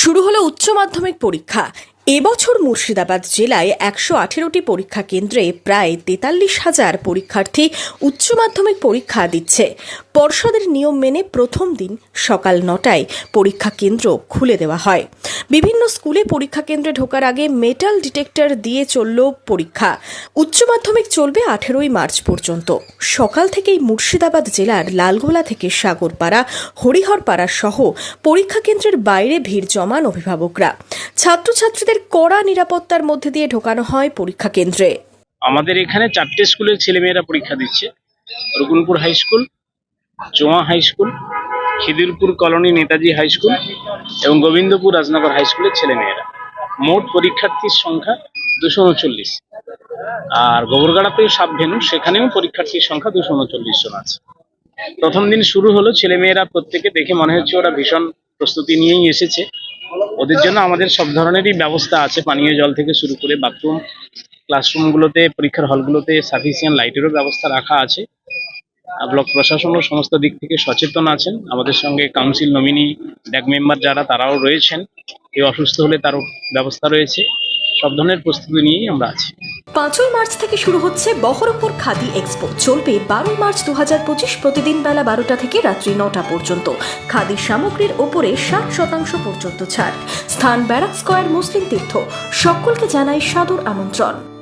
শুরু হলো উচ্চ মাধ্যমিক পরীক্ষা। এবছর মুর্শিদাবাদ জেলায় একশো আঠেরোটি পরীক্ষা কেন্দ্রে প্রায় তেতাল্লিশ হাজার পরীক্ষার্থী উচ্চ মাধ্যমিক পরীক্ষা দিচ্ছে। পর্ষদের নিয়ম মেনে প্রথম দিন সকাল নটায় পরীক্ষা কেন্দ্র খুলে দেওয়া হয়। বিভিন্ন স্কুলে পরীক্ষা কেন্দ্রে ঢোকার আগে মেটাল ডিটেক্টর দিয়ে চলল পরীক্ষা। উচ্চ মাধ্যমিক চলবে আঠেরোই মার্চ পর্যন্ত। সকাল থেকেই মুর্শিদাবাদ জেলার লালগোলা থেকে সাগরপাড়া, হরিহরপাড়া সহ পরীক্ষা কেন্দ্রের বাইরে ভিড় জমান অভিভাবকরা। ছাত্রছাত্রীদের কড়া নিরাপত্তার মধ্যে দিয়ে ঢোকানো হয় পরীক্ষা কেন্দ্রে। আমাদের এখানে চারটে স্কুলের ছেলেমেয়েরা পরীক্ষা দিচ্ছে। Raghunpur high school, Choya high school, Khidirpur colony Netaji high school এবং গোবিন্দপুর রাজনগর হাই স্কুলের ছেলেমেয়েরা। মোট পরীক্ষার্থীর সংখ্যা দুশো উনচল্লিশ। আর গোবরগাড়াতেও সাব ভেনু সেখানেও পরীক্ষার্থীর সংখ্যা দুশো উনচল্লিশ জন আছে। প্রথম দিন শুরু হলো, ছেলেমেয়েরা প্রত্যেকে দেখে মনে হচ্ছে ওরা ভীষণ প্রস্তুতি নিয়েই এসেছে। ওদের জন্য আমাদের সব ধরনেরই ব্যবস্থা আছে, পানীয় জল থেকে শুরু করে বাথরুম ক্লাসরুমগুলোতে পরীক্ষার হলগুলোতে সাফিসিয়েন্ট লাইটেরও ব্যবস্থা রাখা আছে। ব্লক প্রশাসনও সমস্ত দিক থেকে সচেতন আছেন। আমাদের সঙ্গে কাউন্সিল নমিনি ড্যাক মেম্বার যারা, তারাও রয়েছেন। কেউ অসুস্থ হলে তারও ব্যবস্থা রয়েছে। সব ধরনের প্রস্তুতি নিয়েই আমরা আছি। পাঁচই মার্চ থেকে শুরু হচ্ছে বহরমপুর খাদি এক্সপো। চলবে বারোই মার্চ দু হাজার পঁচিশ প্রতিদিন বেলা বারোটা থেকে রাত্রি নটা পর্যন্ত। খাদি সামগ্রীর ওপরে ষাট শতাংশ পর্যন্ত ছাড়। স্থান ব্যারাক স্কোয়ার মুসলিম তীর্থ। সকলকে জানাই সাদর আমন্ত্রণ।